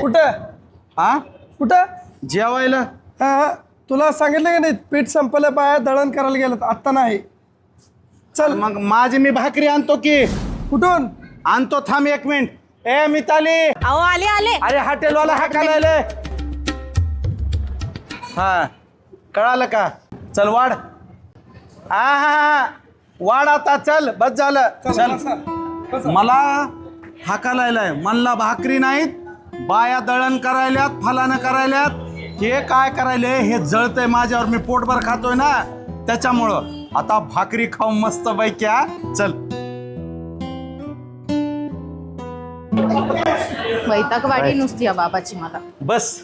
कुठं? हा? कुठं? जेवायला. हा तुला सांगितलं का नाही पीठ संपलं पाया दळण करायला गेलं आत्ता नाही. चल. मग माझी मी भाकरी आणतो की. कुठून? आणतो थांब एक मिनिट. ए मिताली. अहो आले आले. अरे हॉटेलवाला हा कालायले हा. कळालं का? चल वाढ. हा हा हा. वाढ आता चल. बस झालं. चल मला हाकालायलाय म्हणला भाकरी नाहीत बाया दळण करायल्यात फलानं करायल्यात. हे काय करायले? हे जळतंय माझ्यावर मी पोटभर खातोय ना. त्याच्यामुळं आता भाकरी खाऊन मस्त पैक्या चल. वैतागवाडी नुसती या बाबाची मला. बस.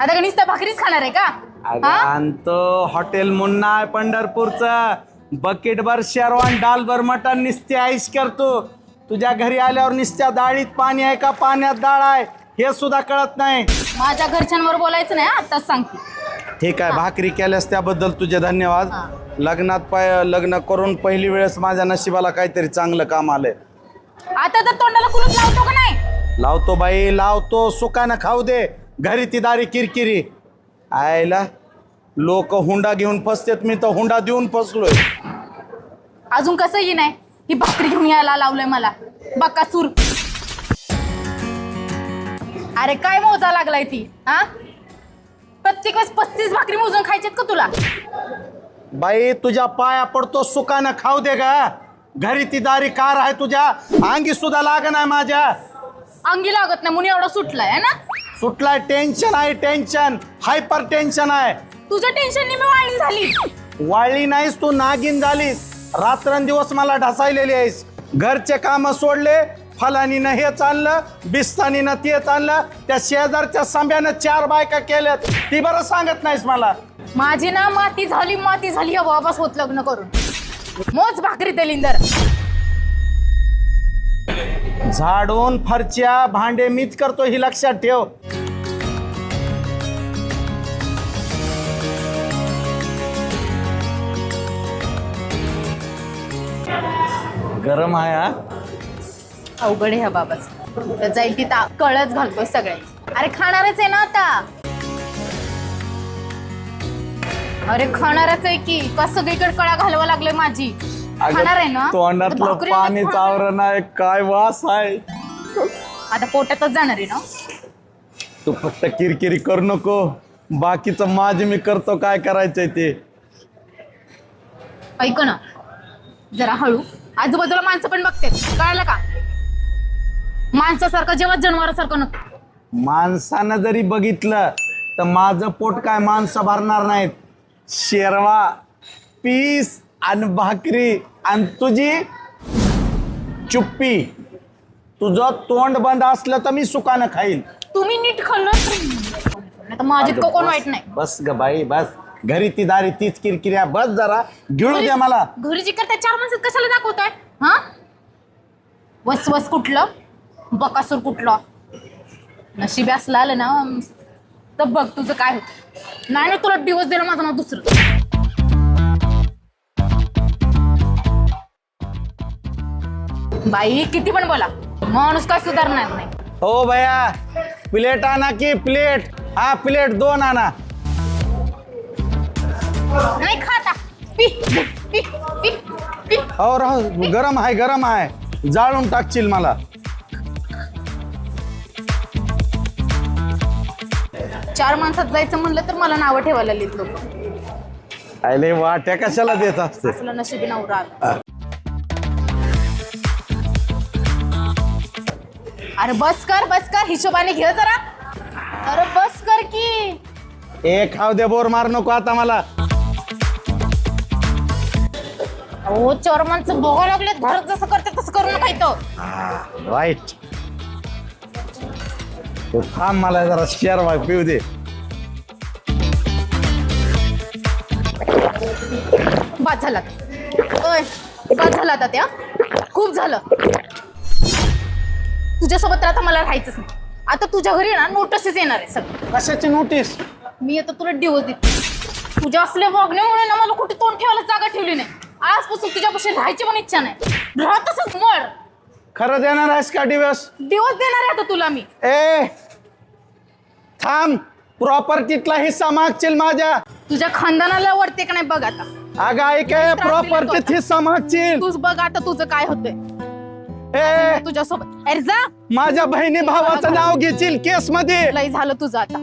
आता नुसत्या भाकरीच खाणार आहे का? अगं हा? आणतो हॉटेल मुन्ना आहे पंढरपूरचं. बकेट भर शेरवान डाल भर मटण निस्ते आईस करतो. तुझ्या घरी आल्यावर निस्त्या डाळीत पाणी आहे का? पाण्यात डाळ आहे. हे सुद्धा कळत नाही. माझ्या घरच्यांवर बोलायचं नाही आताच सांगते. ठीक आहे भाकरी केल्यास त्याबद्दल तुझे धन्यवाद. लग्नात पाय लग्न करून पहिली वेळेस माझ्या नशिबाला काहीतरी चांगलं काम आलंय. आता तर तोंडाला कुलूप लावतो का नाही? लावतो बाई लावतो. सुकानं खाऊ दे. घरी ती दारी किरकिरी. आयला लोक हुंडा घेऊन फसतेत मी तर हुंडा देऊन फसलोय. अजून कसंही नाही. ही भाकरी घेऊन यायला लावलंय मला. बकासूर अरे काय मोजा लागलाय ती हा? प्रत्येक वेळेस पस्तीस भाकरी मोजून खायच्यात का तुला? बाई तुझ्या पाया पडतो सुकानं खाऊ दे का घरी ती दारी कार आहे तुझ्या. अंगी सुद्धा लाग नाही माझ्या. अंगी लागत नाही म्हणून एवढा सुटलाय है ना? सुटलाय टेन्शन आहे टेन्शन हायपर टेन्शन आहे. तुझ्या टेन्शनने मी वाळली झाली. वाळली नाहीस तू नागिन झालीस. रात्रंदिवस मला ढसायलेली आहेस. घरचे काम सोडले फलानीनं हे चाललं बिस्तानीनं ते चाललं त्या शेजारच्या सांब्यानं चार बायका केल्यात. ती बरं सांगत नाहीस मला. माझी ना माती झाली माती झाली या वापस होत लग्न करून. मोज भाकरी तेलिंदर झाडून फरच्या भांडे मीच करतो ही लक्षात ठेव. गरम आहे हा. अवघड आहे ह्या बाबाच. जाईल ती ता कळच घालतोय सगळे. अरे खाणारच आहे ना आता. अरे खाणारच आहे की. का सगळीकडे कळा घालवा लागले माझी. खाणार आहे ना? तोंडातलं पाणी नको चावरण आहे काय वास आहे. आता पोटातच जाणार आहे ना? तू फक्त किरकिरी करू नको. बाकीचं माझे मी करतो काय करायचंय ते. ऐक ना. जरा हळू. आजूबाजूला माणसं पण बघते कळालं का? माणसासारखं जेव्हा जनावरासारखं नको. माणसानं जरी बघितलं तर माझं पोट काय माणसं भरणार नाहीत. शेरवा पीस आणि भाकरी आणि तुझी चुप्पी. तुझं तोंड बंद असलं तर मी सुकानं खाईन. तुम्ही नीट खाल्लं तर- माझी इतकं कोण वाईट नाही. बस ग बाई बस. घरी ती दारी तीच किरकिरी आहे. बस जरा गिळू द्या मला. घरी जी करता चार माणसात कशाला दाखवताय? हा? वस वस कुठलं? बकासूर कुठलं? नशिबी असलं आलं ना. तर बघ तुझं काय होत. नाही ना तुला दिवस दिला माझं नाव दुसरं. बाई किती पण बोला. माणूस काय सुधारणार नाही. हो भैया प्लेट आणा की प्लेट? हा प्लेट दोन आणा. नाही खाता. पी पी पी पी. हो राहू गरम आहे गरम आहे. जाळून टाकशील मला. चार माणसात जायचं म्हणलं तर मला नावं ठेवायला लिहित लोक. अरे वाट्या कशाला देत असते? नशिबी नवरा. आला. अरे बस कर बस कर. हिशोबाने घे जरा. अरे बस कर की. ए खाऊ दे बोर मार नको आता मला. हो चार माणसं बघायला लागले घरात जसं करते तसं करू नका इथं. राईट तू थांब मला जरा शेअर वाय पिऊ दे. बाद झाला ओय बाद झाला आता त्या खूप झालं. तुझ्यासोबत तर आता मला राहायचंच नाही. आता तुझ्या घरी ना नोटीसच येणार आहे सगळं. कशाची नोटीस मी आता तुला डिवोर्स देते. तुझ्या असल्या वागण्यामुळे ना मला कुठे तोंड ठेवायला जागा ठेवली नाही. आजपासून तुझ्यापाशी राहायची पण इच्छा नाही. राह तसंच मर. खरं देणार आहेस का दिवस दिवस देणार आहे आता तुला मी. ए थांब. प्रॉपर्टीतला हिस्सा मागशील माझ्या. तुझ्या खानदानाला वरते का नाही बघ आता. अगं ऐक प्रॉपर्टीत हिस्सा मागशील तूच बघ आता तुझं काय होतंय. ए. तुझ्यासोबत. अरे जा. माझ्या बहिणी भावाचं नाव घेशील केस मध्ये लय झालं तुझं आता.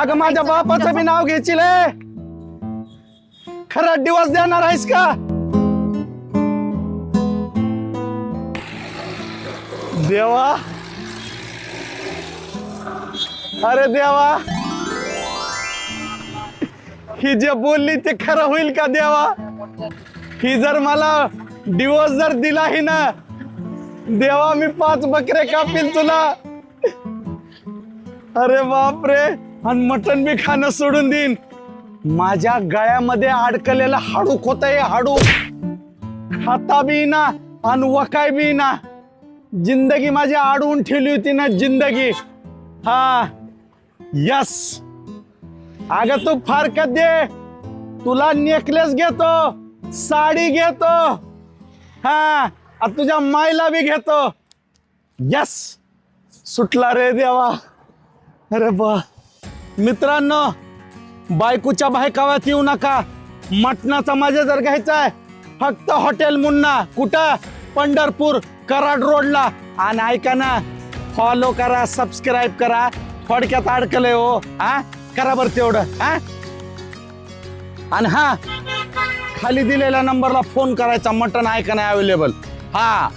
अगं माझ्या बापाचं बी नाव घेशील ए. खरं दिवस देणार आहेस का? देवा. अरे देवा. ही जे बोलली ते खरं होईल का देवा? ही जर मला डिवोर्स जर दिला ही ना देवा मी पाच बकरे कापील तुला. अरे बापरे आणि मटण बी खाणं सोडून देईन. माझ्या गळ्यामध्ये अडकलेला हाडूक होत हाडू खाता बी ना आणि वकाय बी ना. जिंदगी माझी आडवून ठेवली होती ना जिंदगी. हा. यस अग तू फारकत दे तुला नेकलेस घेतो साडी घेतो. हा. तुझ्या मायला बी घेतो. यस सुटला रे देवा. अरे बा. मित्रांनो बायकोच्या बायकाव्यात येऊ नका. मटणाचा माझ्या जर घ्यायचा आहे फक्त हॉटेल मुन्ना. कुठं? पंढरपूर. कराड रोडला. आणि ऐका ना फॉलो करा सबस्क्राईब करा. थोडक्यात अडकलंय हो हा? करा बरं तेवढं हा? आणि हा खाली दिलेल्या नंबरला फोन करायचा मटण ऐका ना नाही अवेलेबल हा.